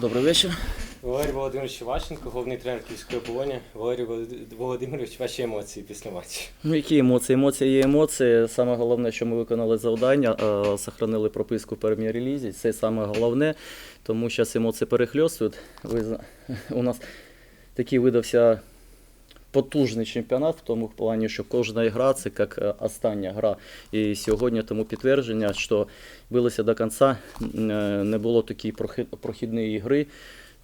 Добрий вечір. Валерій Володимирович Ващенко, головний тренер Київської оболоні. Валерій Володимирович, ваші емоції після матчу. Ну, які емоції? Емоції є емоції. Саме головне, що ми виконали завдання, сохранили прописку в прем'єр-лізі. Це саме головне, тому зараз емоції перехльостують. Ви, у нас такий видався потужний чемпіонат в тому плані, що кожна гра це як е, остання гра. І сьогодні тому підтвердження, що билися до кінця, е, не було такої прохідної гри.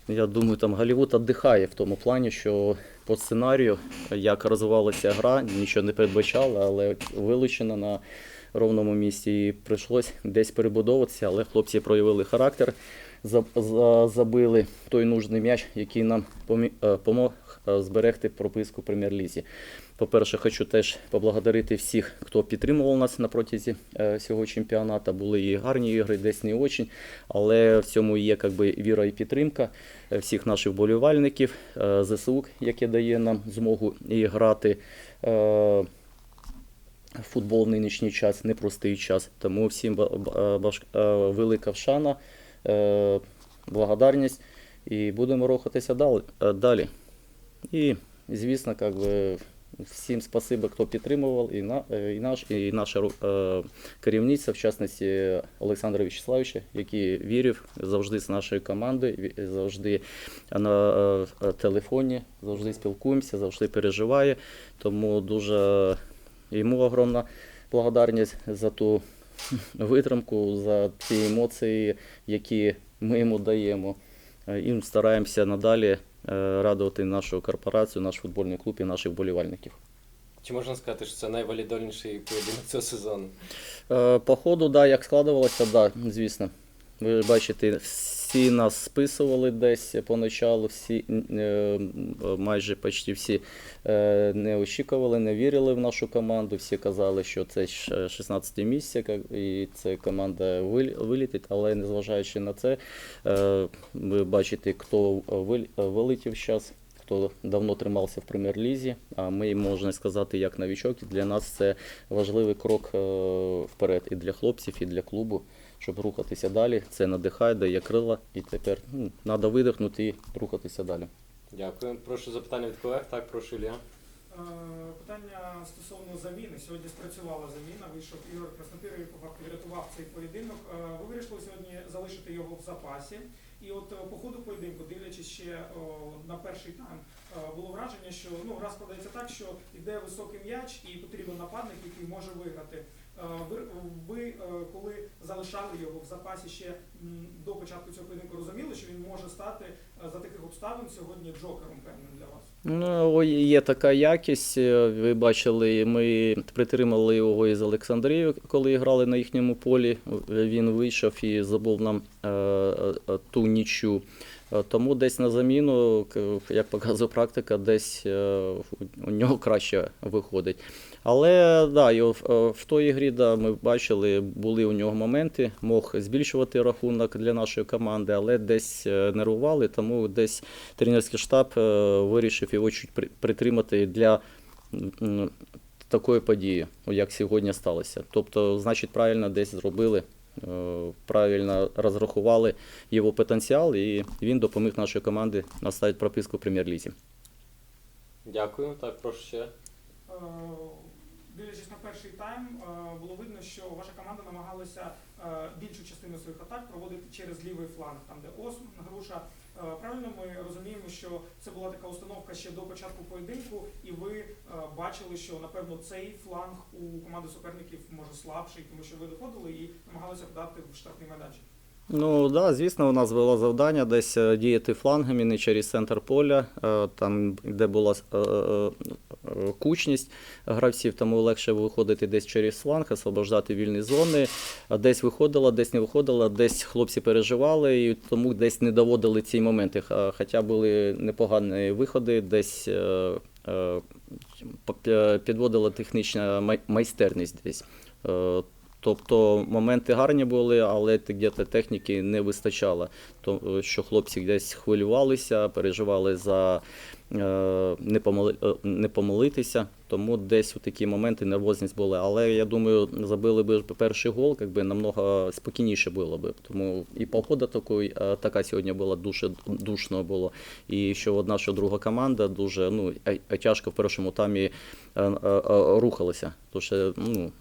Я думаю, там Голлівуд віддихає в тому плані, що по сценарію, як розвивалася гра, нічого не передбачало, але вилучено на ровному місці і прийшлось десь перебудовуватися, але хлопці проявили характер, забили той нужний м'яч, який нам е, помог е, зберегти прописку прем'єр-лізі. По-перше, хочу теж поблагодарити всіх, хто підтримував нас на протязі е, цього чемпіонату. Були і гарні ігри, десь не очень, але в цьому є як би, віра і підтримка всіх наших болівальників, ЗСУ, яке дає нам змогу і грати. Футбол в нинішній час непростий час, тому всім велика вшана, благодарність і будемо рухатися далі. е. І, звісно, как би, всім спасибо, хто підтримував, і, на, е, і, наш, і наша е, керівниця, в частності Олександра Вячеславовича, який вірив завжди з нашою командою, завжди на е, е, телефоні, завжди спілкуємося, завжди переживає. Тому дуже йому огромна благодарність за ту витримку, за ті емоції, які ми йому даємо. Е, І стараємося надалі е, радувати нашу корпорацію, наш футбольний клуб і наших вболівальників. Чи можна сказати, що це найвалідольніший поєдинок цього сезону? Е, По ходу, да, як складувалося, да, звісно. Ви бачите, всі нас списували десь поначалу, всі, е, майже почти всі е, не очікували, не вірили в нашу команду. Всі казали, що це 16 місце і це команда вилітить, але незважаючи на це, е, ви бачите, хто вилетів зараз. Хто давно тримався в прем'єр-лізі, а ми можна сказати, як новічок, для нас це важливий крок е, вперед і для хлопців, і для клубу, щоб рухатися далі. Це надихає, дає крила, і тепер ну, треба видихнути і рухатися далі. Дякую. Прошу запитання від колег. Так, прошу Ілля. Е, Питання стосовно заміни. Сьогодні спрацювала заміна. Вийшов Ігор факту врятував цей поєдинок. Е, Ви вирішили сьогодні залишити його в запасі. І от е, по ходу поєдинку, дивлячись ще о, на перший тайм, було враження, що ну гра складається так, що йде високий м'яч і потрібен нападник, який може виграти. Е, Ви, ви е, коли залишали його в запасі ще до початку цього поєдинку, розуміли, що він може стати е, за таких обставин сьогодні джокером певним для вас? Ну, є така якість. Ви бачили, ми притримали його із Олександрією, коли грали на їхньому полі. Він вийшов і забув нам ту нічю. Е, Тому десь на заміну, як показує практика, десь у нього краще виходить. Але да, і в, е, той грі да, ми бачили, були у нього моменти, мог збільшувати рахунок для нашої команди, але десь е, нервували, тому десь тренерський штаб е, вирішив його чуть притримати для такої події, як сьогодні сталося. Тобто, значить, правильно десь зробили, правильно розрахували його потенціал, і він допоміг нашій команді наставити прописку в прем'єр-лізі. Дякую. Так, прошу ще. Дивлячись на перший тайм, е, було видно, що ваша команда намагалася е, більшу частину своїх атак проводити через лівий фланг, там де Осман, Груша. Е, Правильно ми розуміємо, що це була така установка ще до початку поєдинку, і ви бачили, що напевно цей фланг у команди суперників може слабший, тому що ви доходили і намагалися подати в штрафний майданчик. Ну да, звісно, у нас було завдання десь е, діяти флангами, не через центр поля, е, там, де була е, кучність гравців, тому легше виходити десь через фланг, освобождати вільні зони. Десь виходила, десь не виходила, десь хлопці переживали, і тому десь не доводили ці моменти. Хоча були непогані виходи, десь підводила технічна майстерність десь. Тобто моменти гарні були, але техніки не вистачало. То, е, що хлопці десь хвилювалися, переживали за е, не, е, не помилитися. Тому десь у такі моменти нервозність була. Але я думаю, забили б перший гол, якби намного спокійніше було б. Тому і погода такої, така сьогодні була дуже душно було. І що одна, що друга команда дуже ну, тяжко в першому таймі рухалася. Тому що ну,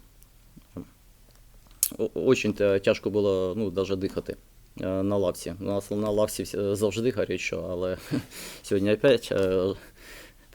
очень тяжко було ну, навіть дихати е, на лавці. На лавці завжди гарячо, але сьогодні опять е,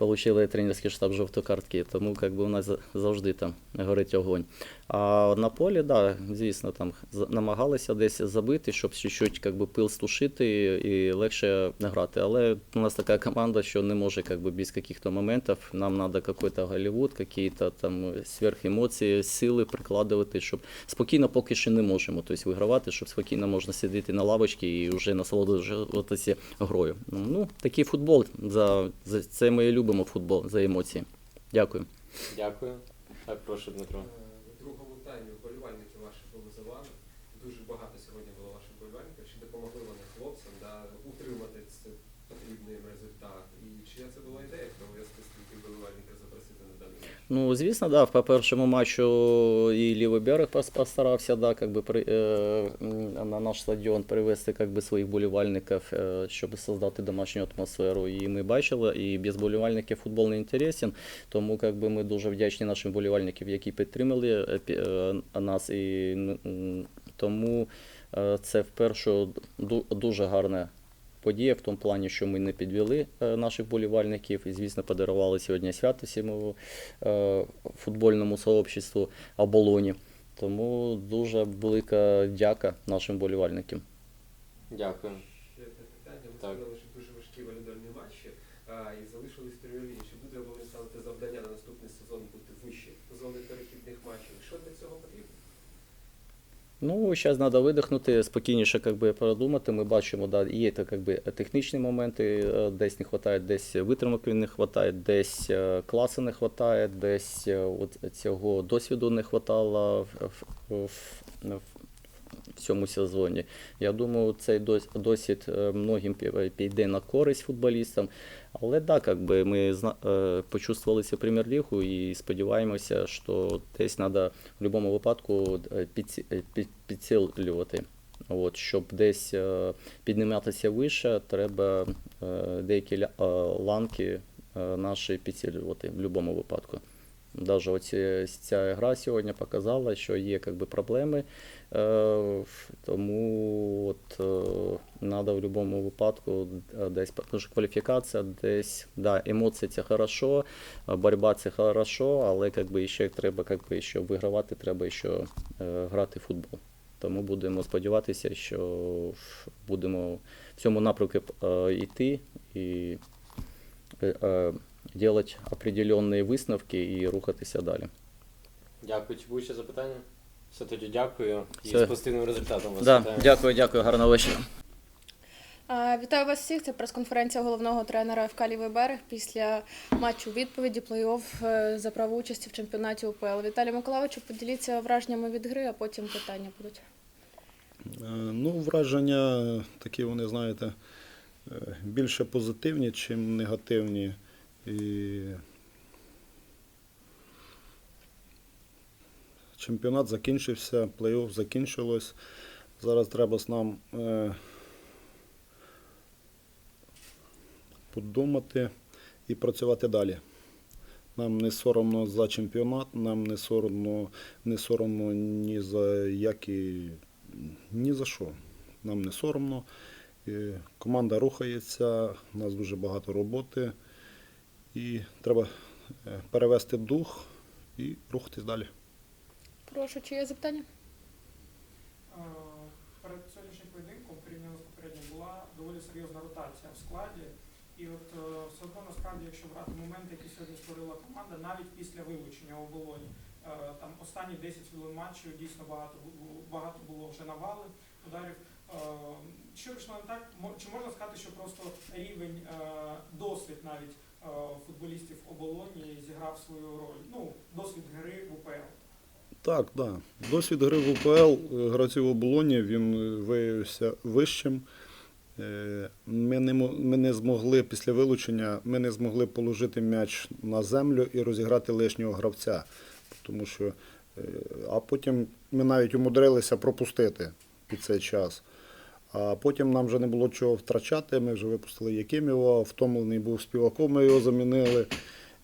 Получили тренерський штаб жовтої картки, тому як би, у нас завжди там горить огонь. А на полі, да, звісно, там намагалися десь забити, щоб чуть-чуть як би, пил стушити і легше грати. Але у нас така команда, що не може як би, без каких-то моментів. Нам треба какой-то Голлівуд, какие-то там сверхемоції, сили прикладувати, щоб спокійно поки що не можемо тобто, вигравати, щоб спокійно можна сидіти на лавочці і вже насолоджуватися грою. Ну, такий футбол. За, за це ми і любимо футбол за емоції. Дякую. Дякую. Так, прошу, Дмитро. Е, В другому таймі вболівальники ваші були за вами. Дуже багато сьогодні було ваших вболівальників. Чи допомогли вони хлопцям да, утримати цей потрібний їм результат? І чия це була ідея провести стільки вболівальників запросити на даний матч? Ну, звісно, да, по першому матчу і лівий берег постарався да, как би, при, е, на наш стадіон привести как би, своїх болівальників, е, щоб создати домашню атмосферу. І ми бачили, і без болівальників футбол не інтересен, тому как би, ми дуже вдячні нашим болівальникам, які підтримали е, е, нас. І, м, тому е, це вперше ду- дуже гарне подія в тому плані, що ми не підвели е, наших болівальників і, звісно, подарували сьогодні свято всьому е, футбольному сообществу оболоні. Тому дуже велика дяка нашим болівальникам. Дякую. Ще питання. Ви Так. сказали, що дуже важкі волейбольні матчі а, і залишились в прем'єр-лігі. Чи буде обов'язково ставити завдання на наступний сезон бути вище зони перехідних матчів? Що для цього потрібно? Ну, зараз треба видихнути, спокійніше би, продумати. Ми бачимо, да, є так, би, технічні моменти, е, десь не вистачає, десь витримок не вистачає, десь е, класу не вистачає, десь е, от цього досвіду не вистачало в, в, в, в цьому сезоні. Я думаю, цей дос- досвід е, многим піде на користь футболістам. Але да, как би ми е, почувствувалися прем'єр-лігу і сподіваємося, що десь треба в будь-якому випадку е, е, підсилювати. От, щоб десь е, підніматися вище, треба е, деякі е, ланки е, наші підсилювати в будь-якому випадку. Навіть оці, ця гра сьогодні показала, що є как би, проблеми, е, тому от, треба в будь-якому випадку е, десь, тому що кваліфікація, десь, да, емоції це хорошо, е, боротьба це хорошо, але как би, ще треба, как би, щоб вигравати, треба ще е, грати в футбол. Тому будемо сподіватися, що будемо в цьому напрямку е, йти і е, е, робити определенні висновки і рухатися далі. Дякую. Чи будуть ще запитання? Все тоді дякую. І Все. з позитивним результатом вас Да, дякую, дякую, гарного вечора. А, Вітаю вас всіх. Це прес-конференція головного тренера ФК «Лівий берег після матчу відповіді плей-офф е, за право участі в чемпіонаті УПЛ. Віталій Миколайовичу, поділіться враженнями від гри, а потім питання будуть. Е, Ну, враження такі, вони, знаєте, е, більше позитивні, ніж негативні. І чемпіонат закінчився, плей-офф закінчилось. Зараз треба з нам е, подумати і працювати далі. Нам не соромно за чемпіонат, нам не соромно, не соромно ні за які ні за що. Нам не соромно. Е, Команда рухається, у нас дуже багато роботи. І треба е, перевести дух і рухатись далі. Прошу, чи є запитання? Е, Перед сьогоднішнім поєдинком, порівняно з попереднім, була доволі серйозна ротація в складі. І от е, все одно насправді, якщо брати моменти, які сьогодні створила команда, навіть після вилучення оболоні, там останні 10 хвилин матчу дійсно багато багато було вже навали, ударів. Що пішло не так? Мо- Чи можна сказати, що просто рівень, досвід навіть футболістів оболоні зіграв свою роль? Ну, досвід гри в УПЛ. Так. Да. Досвід гри в УПЛ е, гравців оболоні він е, виявився вищим. Е, Ми не, ми не змогли після вилучення, ми не змогли положити м'яч на землю і розіграти лишнього гравця. Тому що, е, а потім ми навіть умудрилися пропустити під цей час. А потім нам вже не було чого втрачати. Ми вже випустили Якимєва, втомлений був співаком, ми його замінили.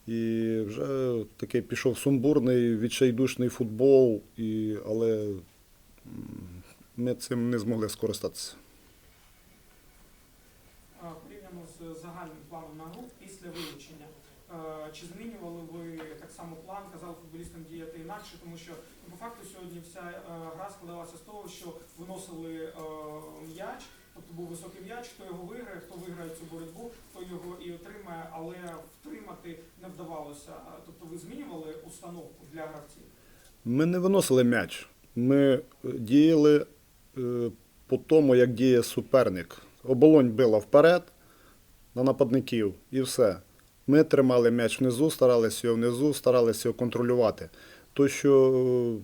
І вже такий пішов сумбурний, відчайдушний футбол, і, але ми цим не змогли скористатися. Порівняно з загальним планом на гру після вилучення. Е, Чи ви план, казали футболістам діяти інакше, тому що ну, по факту сьогодні вся е, гра складалася з того, що виносили е, м'яч, тобто був високий м'яч, хто його виграє, хто виграє цю боротьбу, хто його і отримає, але втримати не вдавалося. Тобто ви змінювали установку для гравців? Ми не виносили м'яч. Ми е, діяли по тому, як діє суперник. Оболонь била вперед на нападників і все. Ми тримали м'яч внизу, старалися його внизу, старалися його контролювати. То, що е,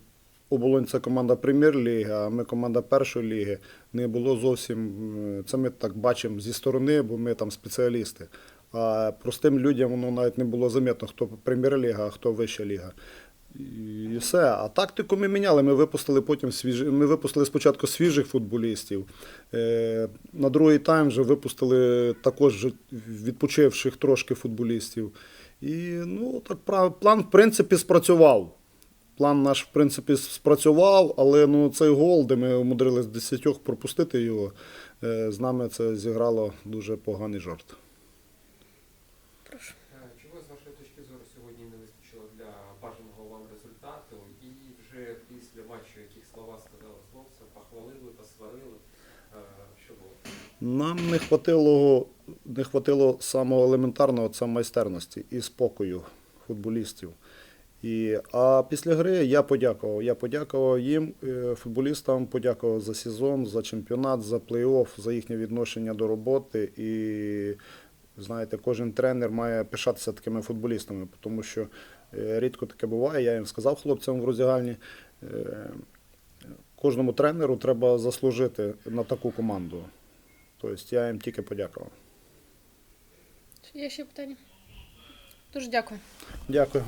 оболонь це команда прем'єр-ліги, а ми команда першої ліги, не було зовсім. е, Це ми так бачимо зі сторони, бо ми там спеціалісти. А простим людям воно навіть не було замітно, хто прем'єр-ліга, а хто вища ліга. І все. А тактику ми міняли. Ми випустили потім свіжі. Ми випустили спочатку свіжих футболістів. Е, на другий тайм вже випустили також відпочивших трошки футболістів. І ну, так план, в принципі, спрацював. План наш, в принципі, спрацював, але ну, цей гол, де ми умудрилися з десятьох пропустити його, е, з нами це зіграло дуже поганий жарт. Прошу. Е, Чого з вашої точки зору сьогодні не вистачило для після матчу, які слова сказали хлопцям, похвалили, посварили. Е, Що було? Нам не хватило, не хватило самого елементарного це майстерності і спокою футболістів. І, а після гри я подякував. Я подякував їм, е, футболістам, подякував за сезон, за чемпіонат, за плей-офф, за їхнє відношення до роботи. І знаєте, кожен тренер має пишатися такими футболістами, тому що рідко таке буває. Я їм сказав хлопцям в роздягальні. е, Кожному тренеру треба заслужити на таку команду. Тобто я їм тільки подякував. Чи є ще питання? Дуже дякую. Дякую.